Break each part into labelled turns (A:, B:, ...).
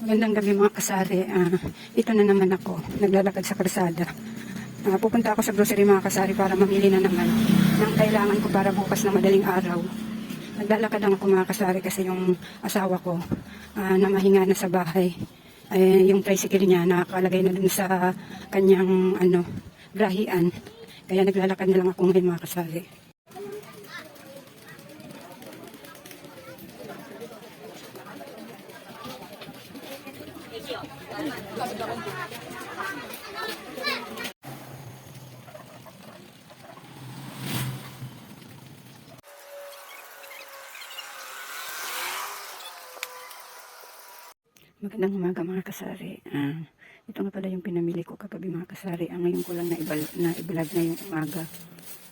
A: Magandang gabi mga kasari. Ah, ito na naman ako, naglalakad sa kalsada. Ah, pupunta ako sa grocery mga kasari para mamili na naman ng kailangan ko para bukas na madaling araw. Naglalakad lang ako mga kasari kasi yung asawa ko ah, na mahinga na sa bahay. Ay, yung tricycle niya nakakalagay na dun sa kanyang ano, brahian. Kaya naglalakad na lang ako ngayon mga kasari. Magandang umaga mga kasari. Ah, ito nga pala yung pinamili ko kagabi mga kasari. Ang ngayon ko lang na, ibal, na yung umaga.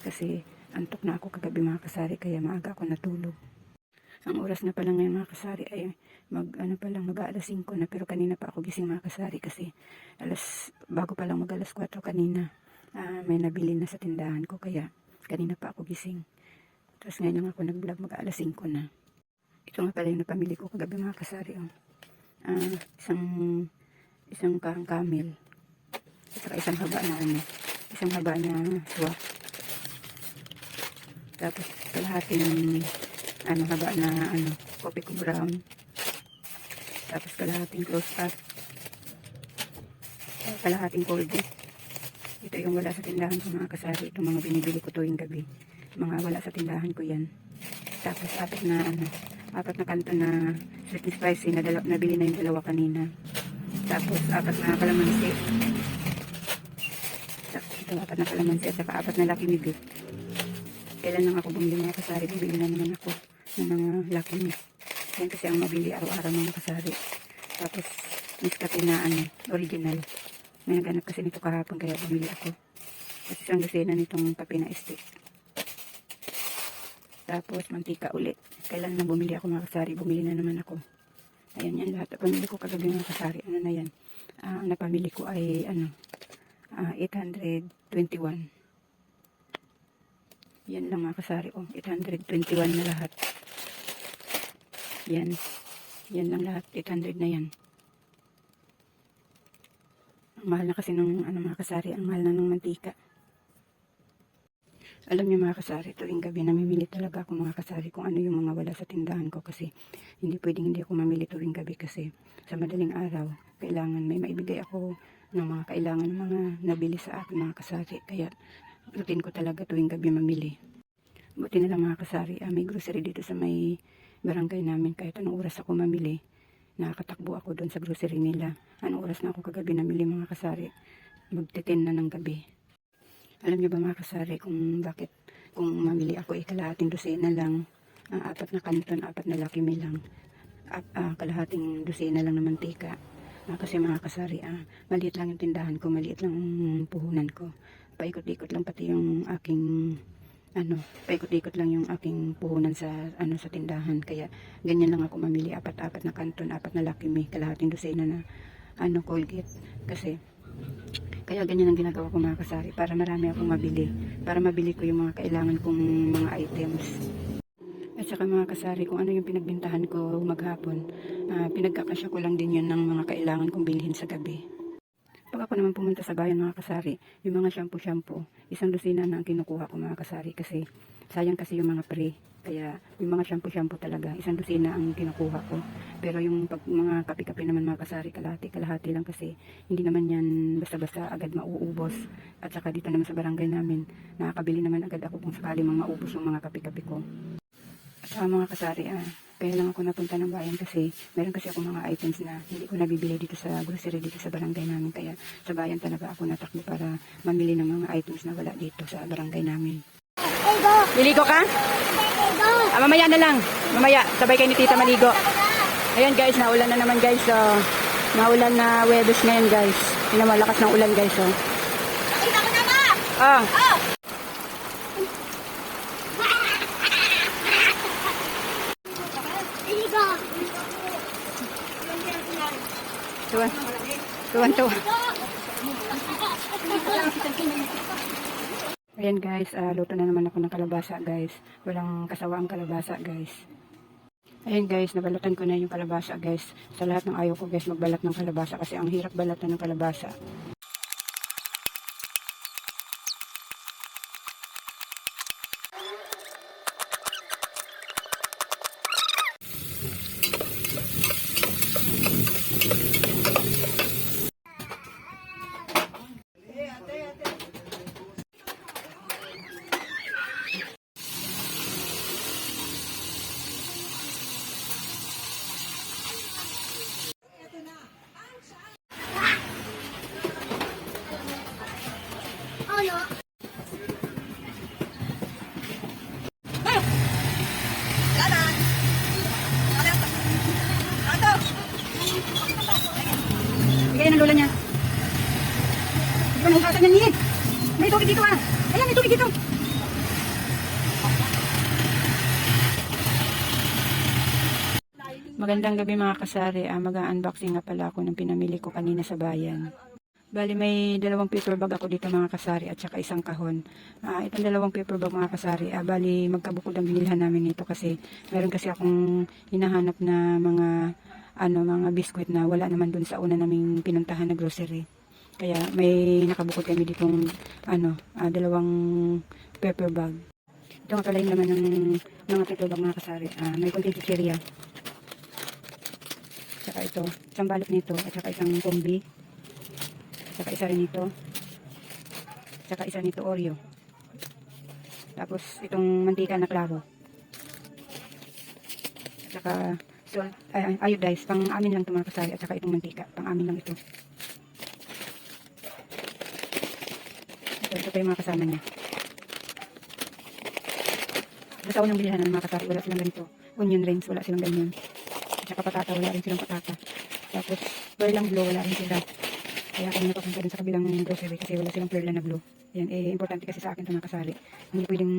A: Kasi antok na ako kagabi mga kasari kaya maaga ako natulog. Ang oras na pala ngayon mga kasari ay mag ano pa lang mag alas 5 na pero kanina pa ako gising mga kasari kasi alas bago pa lang mag alas 4 kanina ah, may nabili na sa tindahan ko kaya kanina pa ako gising. Tapos ngayon lang ako nag-vlog mag alas 5 na. Ito nga pala yung napamili ko kagabi mga kasari. Oh ah, isang isang karang camel. At saka isang haba na ano isang haba na swak tapos kalahating ano haba na ano kopi ko brown. Tapos kalahating close up. Kalahating cold ito yung wala sa tindahan ko mga kasari. Itong mga binibili ko tuwing gabi. Mga wala sa tindahan ko yan. Tapos apat na ano apat na kanto na and spicy na dalaw, nabili na yung dalawa kanina. Tapos apat na kalamansi. Tapos ito apat na kalamansi at saka apat na me beef kailan lang ako bumili mga kasari bibili na naman ako ng mga lucky me yan kasi ang mabili araw-araw mga kasari. Tapos miskate na ano original. May naganap kasi nito kahapon kaya bumili ako. Tapos isang dosena nitong kape na tapos mantika ulit kailan na bumili ako mga kasari bumili na naman ako. Ayan yan lahat. Pamili ko kagabi mga kasari ano na yan? Ah, ang napamili ko ay ano ah, 821 yan lang mga kasari oh. 821 na lahat. Yan. Yan lang lahat 800 na yan. Ang mahal na kasi ng ano mga kasari ang mahal na ng mantika alam niyo mga kasari, tuwing gabi namimili talaga ako mga kasari kung ano yung mga wala sa tindahan ko kasi hindi pwedeng hindi ako mamili tuwing gabi kasi sa madaling araw, kailangan may maibigay ako ng mga kailangan ng mga nabili sa akin mga kasari. Kaya routine ko talaga tuwing gabi mamili. Buti na lang mga kasari, ah, may grocery dito sa may barangay namin kahit anong oras ako mamili. Nakakatakbo ako doon sa grocery nila. Anong oras na ako kagabi namili mga kasari? Magtitin na ng gabi. Alam niyo ba mga kasari kung bakit kung mamili ako eh kalahating dosena lang, ah, apat na kanton, apat na laki me lang, ap, ah, kalahating dosena lang na mantika. Ah, kasi mga kasari, ah, maliit lang yung tindahan ko, maliit lang ang puhunan ko. Paikot-ikot lang pati yung aking ano, paikot-ikot lang yung aking puhunan sa ano sa tindahan. Kaya ganyan lang ako mamili apat-apat na kanton, apat na laki me, kalahating dosena na ano Colgate kasi kaya ganyan ang ginagawa ko mga kasari para marami akong mabili. Para mabili ko yung mga kailangan kong mga items. At saka mga kasari, kung ano yung pinagbintahan ko maghapon, ah, pinagkakasya ko lang din yun ng mga kailangan kong bilhin sa gabi. Pag ako naman pumunta sa bayan mga kasari, yung mga shampoo-shampoo, isang dosina na ang kinukuha ko mga kasari kasi sayang kasi yung mga pre. Kaya yung mga shampoo-shampoo talaga, isang dosina ang kinukuha ko. Pero yung pag mga kape-kape naman mga kasari, kalahati, kalahati lang kasi hindi naman yan basta-basta agad mauubos. At saka dito naman sa barangay namin, nakakabili naman agad ako kung sakali mga maubos yung mga kape-kape ko. At saka mga kasari, ah, kaya lang ako napunta ng bayan kasi meron kasi ako mga items na hindi ko nabibili dito sa grocery dito sa barangay namin. Kaya sa bayan talaga ako natakbo para mamili ng mga items na wala dito sa barangay namin. Liligo ka? Ah, mamaya na lang. Mamaya, sabay kayo ni Tita Maligo. Ayan guys, naulan na naman guys. So, naulan na Webes ngayon guys. Ang malakas ng ulan guys. Oh.
B: Nakita ko na ma!
A: Ah,
B: Oh!
A: Tuwan. Tuwan, tuwan. Ayan guys, ah, luto na naman ako ng kalabasa guys. Walang kasawa ang kalabasa guys. Ayun guys, nabalatan ko na yung kalabasa guys. Sa lahat ng ayaw ko guys magbalat ng kalabasa kasi ang hirap balatan ng kalabasa. Tubig dito ah. Ayan, may tubig dito. Magandang gabi mga kasari. Ah, Mag-unboxing nga pala ako ng pinamili ko kanina sa bayan. Bali may dalawang paper bag ako dito mga kasari at saka isang kahon. Ah, itong dalawang paper bag mga kasari, ah, bali magkabukod ang binilhan namin nito kasi meron kasi akong hinahanap na mga ano mga biskwit na wala naman dun sa una naming pinuntahan na grocery. Kaya may nakabukod kami ditong ano, ah, dalawang paper bag. Ito nga pala yung laman ng mga paper bag mga kasari. Ah, may konting chichirya. Saka ito, isang balot nito at saka isang kombi. Saka isa rin ito. Saka isa nito Oreo. Tapos itong mantika na klaro. Saka salt, ay, iodized, pang amin lang ito mga kasari. At saka itong mantika, pang amin lang ito. Ito, ito pa yung mga kasama niya. Basta unang bilihan ng mga kasari, wala silang ganito. Onion rings, wala silang ganyan. At saka patata, wala rin silang patata. Tapos, perlang blue, wala rin sila. Kaya kami napapunta dun sa kabilang grocery kasi wala silang perla na blue. Yan, eh, importante kasi sa akin ito mga kasari. Hindi pwedeng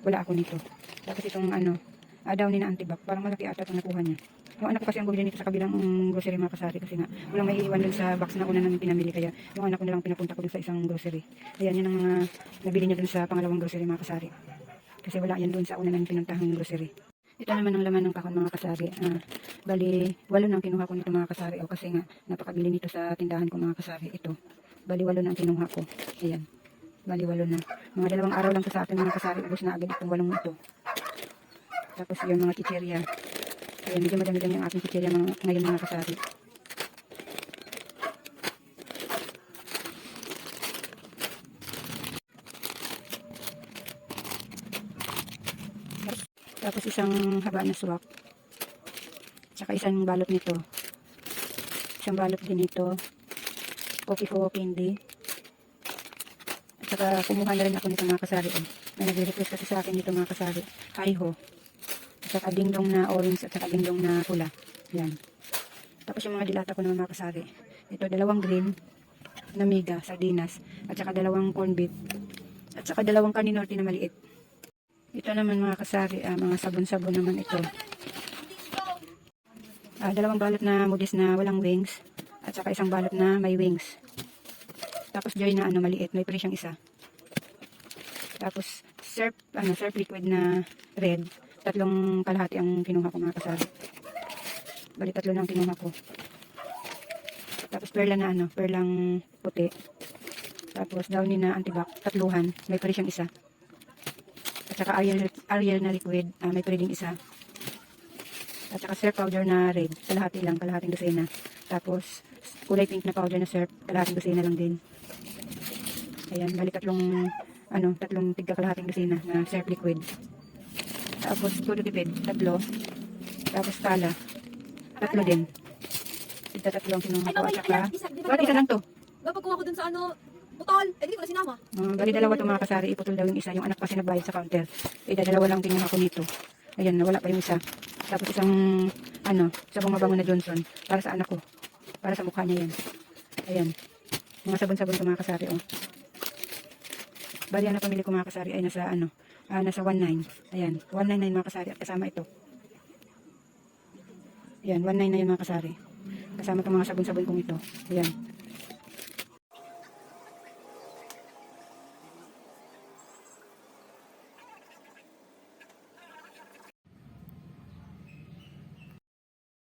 A: wala ako nito. Tapos itong ano, ah, daw ni na antibac. Parang malaki ata itong nakuha niya. Yung anak ko kasi ang bumili nito sa kabilang mm, grocery mga kasari kasi nga walang may iwan dun sa box na una namin pinamili kaya yung anak ko na lang pinapunta ko dun sa isang grocery. Ayan, yan ang mga nabili niya dun sa pangalawang grocery mga kasari. Kasi wala yan dun sa una namin pinuntahan grocery. Ito naman ang laman ng kahon mga kasari. Ah, bali, walo na ang kinuha ko nito mga kasari. O kasi nga, napakabili nito sa tindahan ko mga kasari. Ito. Bali, walo na ang kinuha ko. Ayan. Bali, walo na. Mga dalawang araw lang to sa akin mga kasari. Ubus na agad itong walong ito. Tapos yung mga chicherya. Ayan, medyo madami-dami ang aking chicherya mga, ngayon mga kasari. Tapos isang haba na swak. Tsaka isang balot nito. Isang balot din ito. Coffee for candy. At saka kumuha na rin ako nito mga kasari. Eh. May nag-request kasi sa akin nito mga kasari. Kaiho. At saka dingdong na orange at saka dingdong na pula. Yan. Tapos yung mga dilata ko naman mga kasari. Ito dalawang green na mega, sardinas. At saka dalawang corn beef. At saka dalawang kaninorte na maliit. Ito naman mga kasari, ah, mga sabon-sabon naman ito. Ah, dalawang balot na modis na walang wings. At saka isang balot na may wings. Tapos joy na ano maliit, may pre siyang isa. Tapos surf, ano, surf liquid na red. Tatlong kalahati ang kinuha ko mga kasari. Bali tatlo na ang kinuha ko. Tapos perla na ano, perlang puti. Tapos downy na antibac, tatluhan. May pre siyang isa. At saka Ariel, Ariel na liquid, ah, may pwedeng isa. At saka surf powder na red, kalahati lang, kalahating dosena. Tapos kulay pink na powder na surf, kalahating dosena lang din. Ayan, bali tatlong, ano, tatlong tigka kalahating dosena na surf liquid. Tapos todo tipid, tatlo. Tapos tala, tatlo din. Tigka tatlo ang kinuha ko. At saka.
B: Isa,
A: bakit isa lang to?
B: Kapag kuha ko dun sa ano, butol, eh di ko na sinama.
A: Uh, bali dalawa itong mga kasari, iputol daw yung isa. Yung anak kasi nagbayad sa counter. Eh, dalawa lang kinuha ko nito. Ayan, nawala pa yung isa. Tapos isang, ano, sabong mabango na Johnson. Para sa anak ko. Para sa mukha niya yan. Ayan. Mga sabon-sabon ko mga kasari, oh. Bali, ang napamili ko mga kasari ay nasa, ano, ah, nasa 1.9. Ayan, 1.99 mga kasari at kasama ito. Ayan, 1.9 na yun mga kasari. Kasama itong mga sabon-sabon kong ito. Ayan.